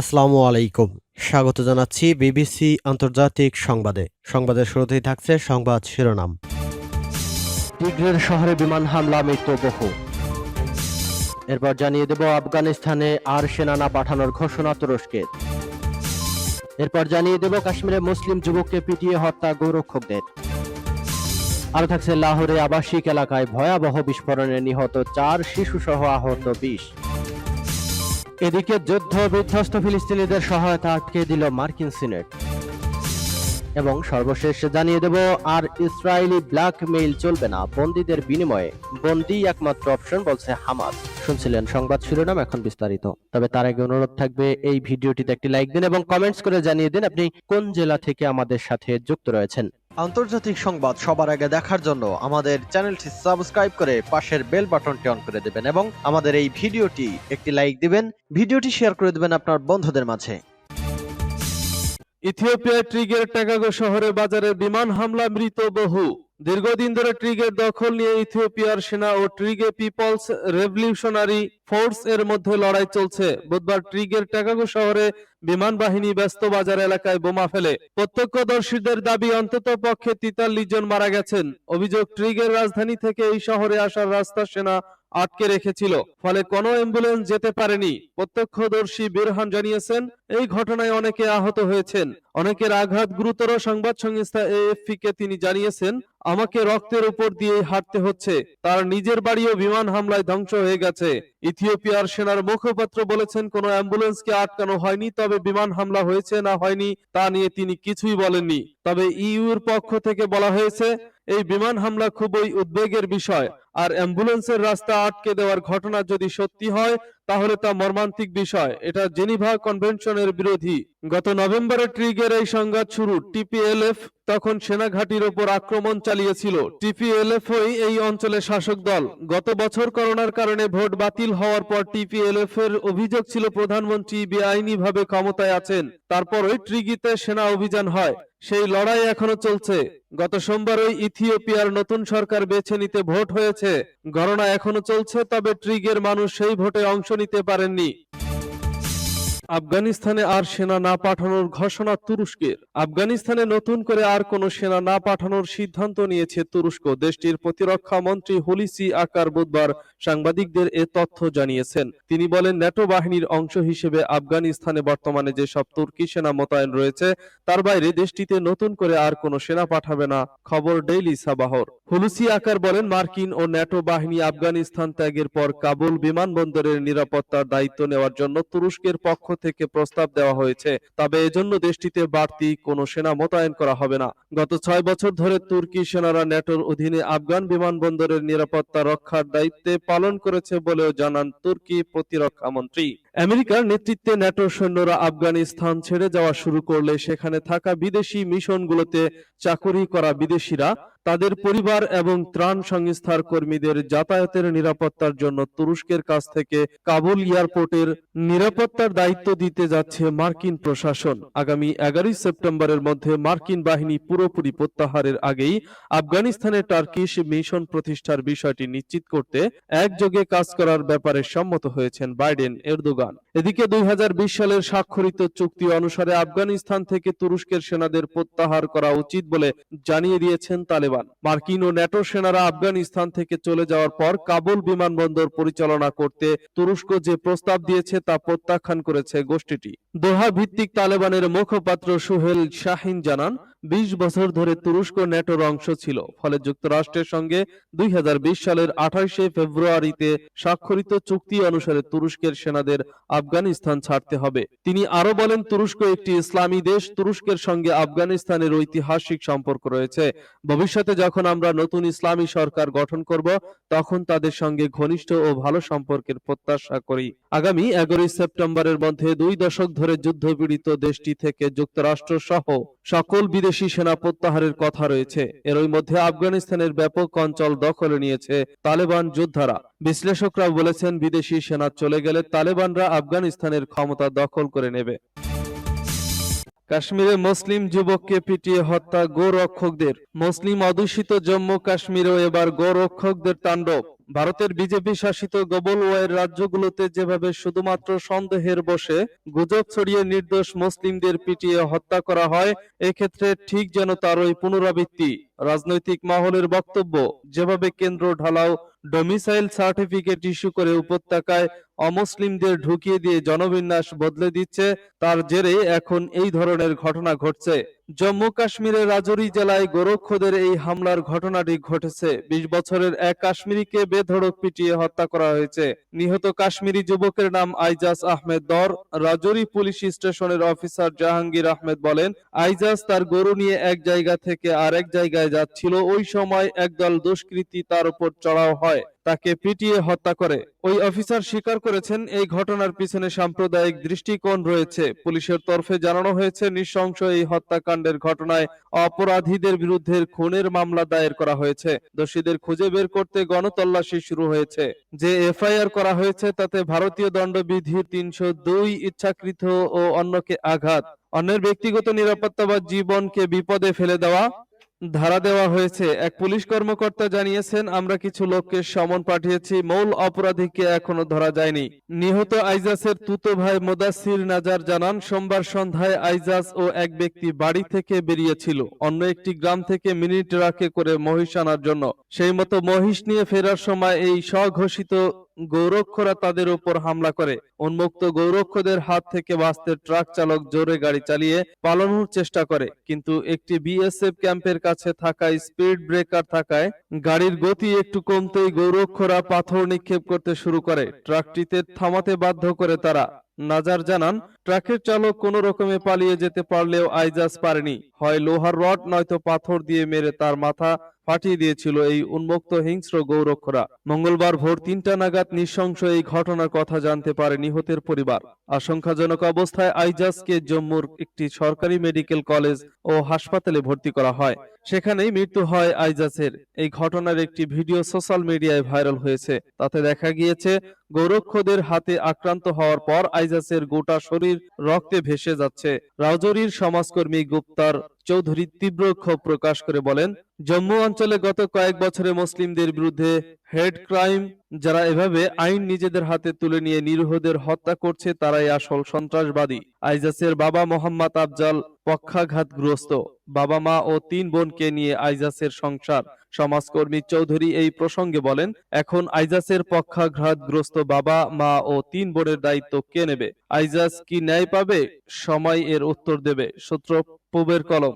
আসসালামু আলাইকুম। স্বাগত জানাচ্ছি বিবিসি আন্তর্জাতিক সংবাদে। সংবাদের শুরুতেই থাকছে সংবাদ শিরোনাম। টিগ্রের শহরে বিমান হামলা, মৃত্যু বহু। এরপর জানিয়ে দেব আফগানিস্তানে আর সেনা না পাঠানোর ঘোষণা তুরস্কের। এরপর জানিয়ে দেব কাশ্মীরে মুসলিম যুবককে পিটিয়ে হত্যা গৌরক্ষকদের। আরও থাকছে লাহোরে আবাসিক এলাকায় ভয়াবহ বিস্ফোরণে নিহত চার শিশুসহ আহত বিশ। এদিকে যুদ্ধ বিধ্বস্ত ফিলিস্তিনিদের সহায়তা আটকে দিল মার্কিন সিনেট। এবং সর্বশেষ জানিয়ে দেব, আর ইসরায়েলি ব্ল্যাকমেইল চলবে না। বন্দীদের বিনিময়ে বন্দি একমাত্র অপশন বলছে হামাস। শুনছিলেন সংবাদ শিরোনাম এখন বিস্তারিত। তবে তার আগে অনুরোধ থাকবে, এই ভিডিওটিতে একটি লাইক দিন এবং কমেন্টস করে জানিয়ে দিন আপনি কোন জেলা থেকে আমাদের সাথে যুক্ত রয়েছেন। আন্তর্জাতিক সংবাদ সবার আগে দেখার জন্য আমাদের চ্যানেলটি সাবস্ক্রাইব করে পাশের বেল বাটনটি অন করে দেবেন এবং আমাদের এই ভিডিওটি একটি লাইক দিবেন, ভিডিওটি শেয়ার করে দেবেন আপনার বন্ধুদের মাঝে। ইথিওপিয়ার ট্রিগের টাকাগো শহরে বাজারে বিমান হামলা, মৃত বহু। দীর্ঘদিন ধরে ট্রিগের দখল নিয়ে ইথিওপিয়ার সেনা ও ট্রিগে পিপলস রেভলিউশনারি ফোর্স এর মধ্যে লড়াই চলছে। বুধবার ট্রিগের টেকাগো শহরে বিমান বাহিনী ব্যস্ত বাজার এলাকায় বোমা ফেলে। প্রত্যক্ষদর্শীদের দাবি, অন্তত পক্ষে তেতাল্লিশ জন মারা গেছেন। অভিযোগ, ট্রিগের রাজধানী থেকে এই শহরে আসার রাস্তা সেনা আটকে রেখেছিল, ফলে কোনো অ্যাম্বুলেন্স যেতে পারেনি। প্রত্যক্ষদর্শী বিরহান জানিয়েছেন, এই ঘটনায় অনেকে আহত হয়েছেন। অনেকের আঘাত গুরুতর সংবাদ সংস্থা এএফপি কে তিনি জানিয়েছেন, আমাকে রক্তের উপর দিয়ে হাঁটতে হচ্ছে। তার নিজের বাড়িও বিমান হামলায় ধ্বংস হয়ে গেছে। ইথিওপিয়ার সেনার মুখপাত্র বলেছেন, কোনো অ্যাম্বুলেন্সকে আটকানো হয়নি, তবে বিমান হামলা হয়েছে না হয়নি, তা নিয়ে তিনি কিছুই বলেননি। তবে ইউর পক্ষ থেকে বলা হয়েছে, এই বিমান হামলা খুবই উদ্বেগের বিষয়। আর অ্যাম্বুলেন্সের রাস্তা আটকে দেওয়ার ঘটনা যদি সত্যি হয়, তাহলে তা মর্মান্তিক বিষয়। এটা জেনিভা কনভেনশনের বিরোধী। গত নভেম্বরে ট্রিগের এই সংঘাত শুরু। টিপিএলএফ তখন সেনাঘাটির ওপর আক্রমণ চালিয়েছিল। টিপিএলএফ এই অঞ্চলের শাসক দল। গত বছর করোনার কারণে ভোট বাতিল হওয়ার পর টিপিএলএফ এর অভিযোগ ছিল, প্রধানমন্ত্রী বেআইনিভাবে ক্ষমতায় আছেন। তারপরই ট্রিগিতে সেনা অভিযান হয়। সেই লড়াই এখনও চলছে। গত সোমবার ওই ইথিওপিয়ার নতুন সরকার বেছে নিতে ভোট হয়েছে। গণনা এখনও চলছে, তবে ট্রিগের মানুষ সেই ভোটে অংশ নিতে পারেননি। আফগানিস্তানে আর সেনা না পাঠানোর ঘোষণা তুরস্কের। আফগানিস্তানে নতুন করে আর কোনো সেনা না পাঠানোর সিদ্ধান্ত নিয়েছে তুরস্ক। দেশটির প্রতিরক্ষা মন্ত্রী হুলিসি আকার বুধবার সাংবাদিকদের এ তথ্য জানিয়েছেন। তিনি বলেন, ন্যাটো বাহিনীর অংশ হিসেবে আফগানিস্তানে বর্তমানে যেসব তুর্কি সেনা মোতায়েন রয়েছে, তার বাইরে দেশটিতে নতুন করে আর কোনো সেনা পাঠাবে না, খবর ডেইলি সাবাহর। হুলুসি আকার বলেন, মার্কিন ও ন্যাটো বাহিনী আফগানিস্তান ত্যাগের পর কাবুল বিমানবন্দরের নিরাপত্তার দায়িত্ব নেওয়ার জন্য তুরস্কের পক্ষ থেকে প্রস্তাব দেওয়া হয়েছে। তবে এজন্য দেশটিতে বাড়তি কোনো সেনা মোতায়েন করা হবে না। গত ছয় বছর ধরে তুর্কি সেনারা ন্যাটোর অধীনে আফগান বিমানবন্দরের নিরাপত্তা রক্ষার দায়িত্বে পালন করেছে বলেও জানান তুর্কি প্রতিরক্ষা মন্ত্রী। আমেরিকার নেতৃত্বে ন্যাটো সৈন্যরা আফগানিস্তান ছেড়ে যাওয়া শুরু করলে সেখানে থাকা বিদেশি মিশনগুলোতে চাকরি করা বিদেশিরা তাদের পরিবার এবং ত্রাণ সংস্থার কর্মীদের যাতায়াতের নিরাপত্তার জন্য তুরস্কের কাছ থেকে কাবুল এয়ারপোর্টের নিরাপত্তার দায়িত্ব দিতে যাচ্ছে মার্কিন প্রশাসন। আগামী এগারোই সেপ্টেম্বরের মধ্যে মার্কিন বাহিনী পুরোপুরি প্রত্যাহারের আগেই আফগানিস্তানে টার্কিশ মিশন প্রতিষ্ঠার বিষয়টি নিশ্চিত করতে একযোগে কাজ করার ব্যাপারে সম্মত হয়েছেন বাইডেন এরদোগান। এদিকে দুই হাজার বিশ সালের স্বাক্ষরিত চুক্তি অনুসারে আফগানিস্তান থেকে তুরস্কের সেনাদের প্রত্যাহার করা উচিত বলে জানিয়ে দিয়েছেন তালেবান। মার্কিন ও ন্যাটো সেনারা আফগানিস্তান থেকে চলে যাওয়ার পর কাবুল বিমানবন্দর পরিচালনা করতে তুরস্ক যে প্রস্তাব দিয়েছে তা প্রত্যাখ্যান করেছে গোষ্ঠীটি। দোহা ভিত্তিক তালেবানের মুখপাত্র সোহেল শাহিন জানান বিশ বছর ধরে তুরস্ক ন্যাটোর অংশ ছিল, ফলে যুক্তরাষ্ট্রের সঙ্গে দুই হাজার বিশ সালের আঠাশে ফেব্রুয়ারিতে স্বাক্ষরিত চুক্তি অনুসারে তুরস্কের সেনাদের আফগানিস্তান ছাড়তে হবে। তিনি আরও বলেন, তুরস্ক একটি ইসলামী দেশ, তুরস্কের সঙ্গে আফগানিস্তানের ঐতিহাসিক সম্পর্ক রয়েছে। ভবিষ্যতে যখন আমরা নতুন ইসলামী সরকার গঠন করব, তখন তাদের সঙ্গে ঘনিষ্ঠ ও ভালো সম্পর্কের প্রত্যাশা করি। আগামী এগারোই সেপ্টেম্বরের মধ্যে দুই দশক ধরে যুদ্ধপীড়িত দেশটি থেকে যুক্তরাষ্ট্র সহ সকল বিদেশি সেনা প্রত্যাহারের কথা রয়েছে। এরই মধ্যে আফগানিস্তানের ব্যাপক অঞ্চল দখলে নিয়েছে তালেবান যোদ্ধারা। বিশ্লেষকরা বলেছেন, বিদেশি সেনা চলে গেলে তালেবানরা আফগানিস্তানের ক্ষমতা দখল করে নেবে। কাশ্মীরে মুসলিম যুবককে পিটিয়ে হত্যা গোরক্ষকদের। মুসলিম অধ্যুষিত জম্মু কাশ্মীরেও এবার গোরক্ষকদের তাণ্ডব। ভারতের বিজেপি শাসিত গোবল ওয়ার রাজ্যগুলোতে যেভাবে শুধুমাত্র সন্দেহের বসে গুজব ছড়িয়ে নির্দোষ মুসলিমদের পিটিয়ে হত্যা করা হয়, এক্ষেত্রে ঠিক যেন তারই পুনরাবৃত্তি। রাজনৈতিক মহলের বক্তব্য, যেভাবে কেন্দ্র ঢালাও ডোমিসাইল সার্টিফিকেট ইস্যু করে উপত্যকায় অমুসলিমদের ঢুকিয়ে দিয়ে জনবিন্যাস বদলে দিচ্ছে, তার জেরে এখন এই ধরনের ঘটনা ঘটছে। জম্মু কাশ্মীরের রাজৌরি জেলায় গোরক্ষদের এই হামলার ঘটনাটি ঘটেছে। বিশ বছরের এক কাশ্মীরিকে বেধড়ক পিটিয়ে হত্যা করা হয়েছে। নিহত কাশ্মীরি যুবকের নাম আইজাজ আহমেদ দর। রাজৌরি পুলিশ স্টেশনের অফিসার জাহাঙ্গীর আহমেদ বলেন আইজাজ তার গরু নিয়ে এক জায়গা থেকে আরেক জায়গায় যাচ্ছিল। ওই সময় একদল দুষ্কৃতী তার উপর চড়াও হয়। তাকে পিটিয়ে হত্যা করে। ওই অফিসার স্বীকার করেছেন, এই ঘটনার পিছনে সাম্প্রদায়িক দৃষ্টিকোণ রয়েছে। পুলিশের তরফে জানানো হয়েছে, নৃশংস এই হত্যাকাণ্ডের ঘটনায় অপরাধীদের বিরুদ্ধে খুনের মামলা দায়ের করা হয়েছে। দোষীদের খুঁজে বের করতে গণতল্লাশি শুরু হয়েছে। যে এফআইআর করা হয়েছে, তাতে ভারতীয় দণ্ডবিধির তিনশো দুই ইচ্ছাকৃত ও অন্যকে আঘাত। অন্যের ব্যক্তিগত নিরাপত্তা বা জীবনকে বিপদে ফেলে দেওয়া ধারা দেওয়া হয়েছে। এক পুলিশ কর্মকর্তা জানিয়েছেন, আমরা কিছু লোককে সমন পাঠিয়েছি, মূল অপরাধীকে এখনও ধরা যায়নি। নিহত আইজাসের তুতো ভাই মোদাসির নাজার জানান, সোমবার সন্ধ্যায় আইজাস ও এক ব্যক্তি বাড়ি থেকে বেরিয়েছিল। অন্য একটি গ্রাম থেকে মিনি ট্রাকে করে মহিষ আনার জন্য। সেই মতো মহিষ নিয়ে ফেরার সময় এই স্বঘোষিত গৌরক্ষরা তাদের উপর হামলা করে। উন্মুক্ত গৌরক্ষদের হাত থেকে বাঁচতে ট্রাক চালক জোরে গাড়ি চালিয়ে পালানোর চেষ্টা করে। কিন্তু একটি বিএসএফ ক্যাম্পের কাছে থাকা স্পিড ব্রেকার থাকায় গাড়ির গতি একটু কমতেই গৌরক্ষরা পাথর নিক্ষেপ করতে শুরু করে। ট্রাকটিতে থামাতে বাধ্য করে তারা। নাজার জানান, ট্রাকের চালক কোনো রকমে পালিয়ে যেতে পারলেও আইজাজ পারেনি। হয় লোহার রড, নয়তো পাথর দিয়ে মেরে তার মাথা ফাটিয়ে দিয়েছিল এই উন্মুক্ত হিংস্র গৌরক্ষরা। মঙ্গলবার ভোর তিনটা নাগাদ নৃশংস এই ঘটনার কথা জানতে পারে নিহতের পরিবার। আশঙ্কাজনক অবস্থায় আইজাজকে জম্মুর একটি সরকারি মেডিকেল কলেজ ও হাসপাতালে ভর্তি করা হয়। সেখানেই মৃত্যু হয় আইজাসের। এই ঘটনার একটি ভিডিও সোশ্যাল মিডিয়ায় ভাইরাল হয়েছে। তাতে দেখা গিয়েছে, গৌরক্ষদের হাতে আক্রান্ত হওয়ার পর আইজাসের গোটা শরীর রক্তে ভেসে যাচ্ছে। রাজৌরির সমাজকর্মী গুপ্তার চৌধুরী তীব্র ক্ষোভ প্রকাশ করে বলেন, জম্মু অঞ্চলে গত কয়েক বছরে মুসলিমদের বিরুদ্ধে হেড ক্রাইম যারা এভাবে আইন নিজেদের হাতে তুলে নিয়ে নিরীহদের হত্যা করছে, তারাই আসল সন্ত্রাসবাদী। আইজাসের বাবা মোহাম্মদ আফজাল পক্ষাঘাতগ্রস্ত। বাবা মা ও তিন বোনকে নিয়ে আইজাসের সংসার। সমাজকর্মী চৌধুরী এই প্রসঙ্গে বলেন, এখন আইজাসের পক্ষাঘাতগ্রস্ত বাবা মা ও তিন বোনের দায়িত্ব কে নেবে? আইজাস কি ন্যায় পাবে? সময় এর উত্তর দেবে। সূত্র, পুবের কলম।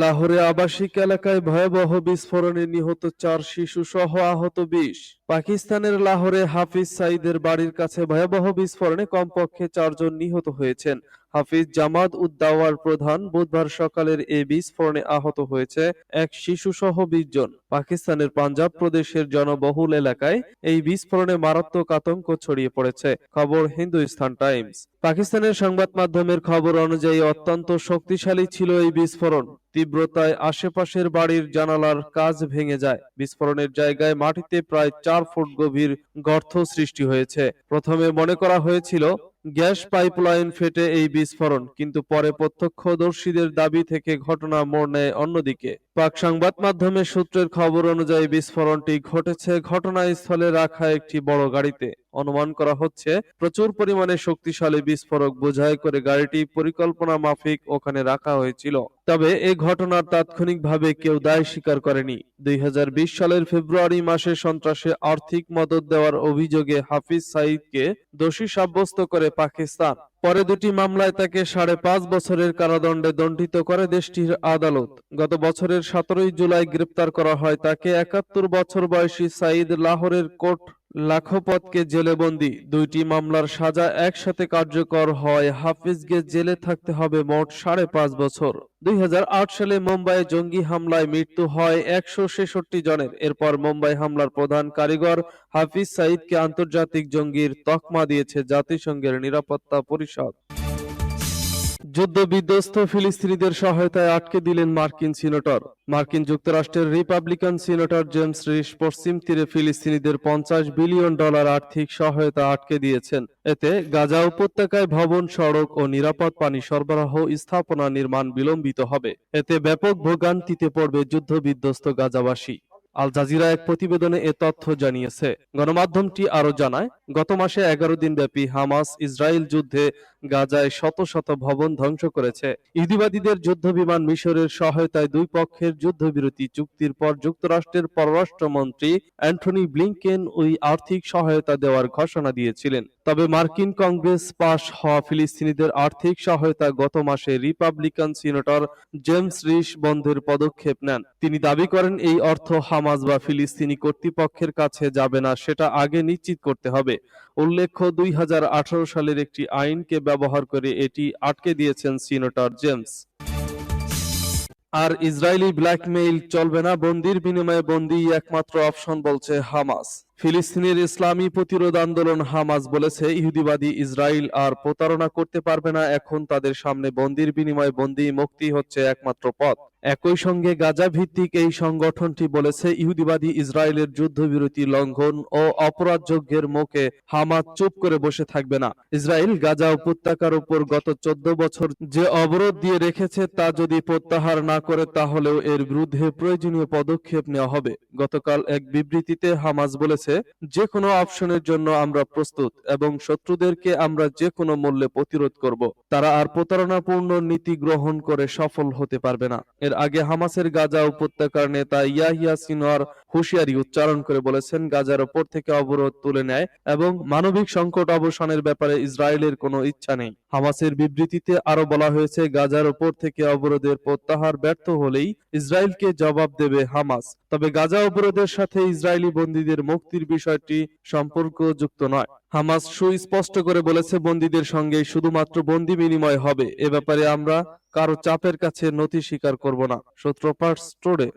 লাহোরে আবাসিক এলাকায় ভয়াবহ বিস্ফোরণে নিহত চার শিশু সহ আহত বিশ। পাকিস্তানের লাহোরে হাফিজ সাইদের বাড়ির কাছে ভয়াবহ বিস্ফোরণে কমপক্ষে চারজন নিহত হয়েছেন। হাফিজ জামাত উদ্দাওয়ার প্রধান বুধবার সকালের এই বিস্ফোরণে আহত হয়েছে এক শিশু সহ বিশ জন। পাকিস্তানের পাঞ্জাব প্রদেশের জনবহুল এলাকায় এই বিস্ফোরণে মারাত্মক আতঙ্ক ছড়িয়ে পড়েছে। খবর হিন্দুস্তান টাইমস। পাকিস্তানের সংবাদ মাধ্যমের খবর অনুযায়ী অত্যন্ত শক্তিশালী ছিল এই বিস্ফোরণ। তীব্রতায় আশেপাশের বাড়ির জানালার কাজ ভেঙে যায়। বিস্ফোরণের জায়গায় মাটিতে প্রায় চার ফুট গভীর গর্ত সৃষ্টি হয়েছে। প্রথমে মনে করা হয়েছিল, গ্যাস পাইপলাইন ফেটে এই বিস্ফোরণ, কিন্তু পরে প্রত্যক্ষদর্শীদের দাবি থেকে ঘটনা মোড় নেয় অন্যদিকে। পাক সংবাদ মাধ্যমের সূত্রের খবর অনুযায়ী বিস্ফোরণটি ঘটেছে ঘটনাস্থলে রাখা একটি বড় গাড়িতে। অনুমান করা হচ্ছে, প্রচুর পরিমাণে শক্তিশালী বিস্ফোরক বোঝাই করে গাড়িটি পরিকল্পনা মাফিক ওখানে রাখা হয়েছিল। তবে এই ঘটনার তাৎক্ষণিকভাবে কেউ দায় স্বীকার করেনি। দুই হাজার বিশ সালের ফেব্রুয়ারি মাসে সন্ত্রাসে আর্থিক মদত দেওয়ার অভিযোগে হাফিজ সাইদকে দোষী সাব্যস্ত করে পাকিস্তান। পরে দুটি মামলায় তাকে সাড়ে পাঁচ বছরের কারাদণ্ডে দণ্ডিত করে দেশটির আদালত। গত বছরের সতেরোই জুলাই গ্রেপ্তার করা হয় তাকে একাত্তর বছর বয়সী সাইদ লাহোরের কোর্ট লাখপতকে জেলে বন্দি দুইটি মামলার সাজা একসাথে কার্যকর হয়। হাফিজকে জেলে থাকতে হবে মোট সাড়ে পাঁচ বছর। দুই হাজার আট সালে মুম্বাই জঙ্গি হামলায় মৃত্যু হয় একশো ছেষট্টি জনের। এরপর মুম্বাই হামলার প্রধান কারিগর হাফিজ সাইদকে আন্তর্জাতিক জঙ্গির তকমা দিয়েছে জাতিসংঘের নিরাপত্তা পরিষদ। যুদ্ধ বিধ্বস্ত ফিলিস্তিনিদের সহায়তায় আটকে দিলেন মার্কিন সিনেটর। মার্কিন যুক্তরাষ্ট্রের রিপাবলিকান সিনেটর জেমস রিস পশ্চিম তীরে ফিলিস্তিনিদের পঞ্চাশ বিলিয়ন ডলার আর্থিক সহায়তা আটকে দিয়েছেন। এতে গাজা উপত্যকায় ভবন, সড়ক ও নিরাপদ পানি সরবরাহ স্থাপনা নির্মাণ বিলম্বিত হবে। এতে ব্যাপক ভোগান্তিতে পড়বে যুদ্ধ বিধ্বস্ত গাজাবাসী। আল জাজিরা এক প্রতিবেদনে এ তথ্য জানিয়েছে। গণমাধ্যমটি আরও জানায়, গত মাসে এগারো দিনব্যাপী হামাস ইসরায়েল যুদ্ধে গাজায় শত শত ভবন ধ্বংস করেছে। ইহুদিবাদীদের যুদ্ধ বিমান মিশরের সহায়তায় দুই পক্ষের যুদ্ধবিরতি চুক্তির পর যুক্তরাষ্ট্রের পররাষ্ট্রমন্ত্রী অ্যান্টনি ব্লিংকেন ওই আর্থিক সহায়তা দেওয়ার ঘোষণা দিয়েছিলেন। তবে মার্কিন কংগ্রেস পাশ হওয়া ফিলিস্তিনিদের আর্থিক সহায়তা গত মাসে রিপাবলিকান সিনেটর জেমস রিস বন্ধের পদক্ষেপ নেন। তিনি দাবি করেন, এই অর্থ হামাস বা ফিলিস্তিনি কর্তৃপক্ষের কাছে যাবে না, সেটা আগে নিশ্চিত করতে হবে। উল্লেখ্য, দুই হাজার আঠারো সালের একটি আইনকে ব্যবহার করে এটি আটকে দিয়েছেন সিনেটর জেমস। আর ইসরায়েলি ব্ল্যাকমেইল চলবে না, বন্দির বিনিময়ে বন্দি একমাত্র অপশন বলছে হামাস। ফিলিস্তিনের ইসলামী প্রতিরোধ আন্দোলন হামাজ বলেছে, ইহুদিবাদী ইসরায়েল আর প্রতারণা করতে পারবে না, এখন তাদের সামনে বন্দির বিনিময়ে বন্দি মুক্তি হচ্ছে একমাত্র পথ। একই সঙ্গে গাজা ভিত্তিক এই সংগঠনটি বলেছে, ইহুদিবাদী ইসরায়েলের যুদ্ধবিরতি লঙ্ঘন ও অপরাধ যজ্ঞের মুখে হামাস চুপ করে বসে থাকবে না। ইসরায়েল গাজা উপত্যকার উপর গত চোদ্দ বছর যে অবরোধ দিয়ে রেখেছে তা যদি প্রত্যাহার না করে, তাহলেও এর বিরুদ্ধে প্রয়োজনীয় পদক্ষেপ নেওয়া হবে। গতকাল এক বিবৃতিতে হামাজ বলেছে যে কোনো অপশনের জন্য আমরা প্রস্তুত এবং শত্রুদেরকে আমরা যে কোনো মূল্যে প্রতিরোধ করব। তারা আর প্রতারণাপূর্ণ নীতি গ্রহণ করে সফল হতে পারবে না। এর আগে হামাসের গাজা উপত্যকার নেতা ইয়াহিয়া সিনোয়ার হুঁশিয়ারি উচ্চারণ করে বলেছেন, গাজার ওপর থেকে অবরোধ তুলে নেয় এবং মানবিক সংকট অবসানের ব্যাপারে ইসরায়েলের কোনো ইচ্ছা নেই। হামাসের বিবৃতিতে আরও বলা হয়েছে, গাজার ওপর থেকে অবরোধের প্রত্যাহার ব্যর্থ হলেই ইসরায়েলকে জবাব দেবে হামাস। তবে গাজা অবরোধের সাথে ইসরায়েলি বন্দীদের মুক্তির বিষয়টি সম্পর্কযুক্ত নয়। হামাস সুস্পষ্ট করে বলেছে, বন্দীদের সঙ্গে শুধুমাত্র বন্দি বিনিময় হবে। এ ব্যাপারে আমরা কারও চাপের কাছে নথি স্বীকার করব না। সূত্রপাত স্টোরে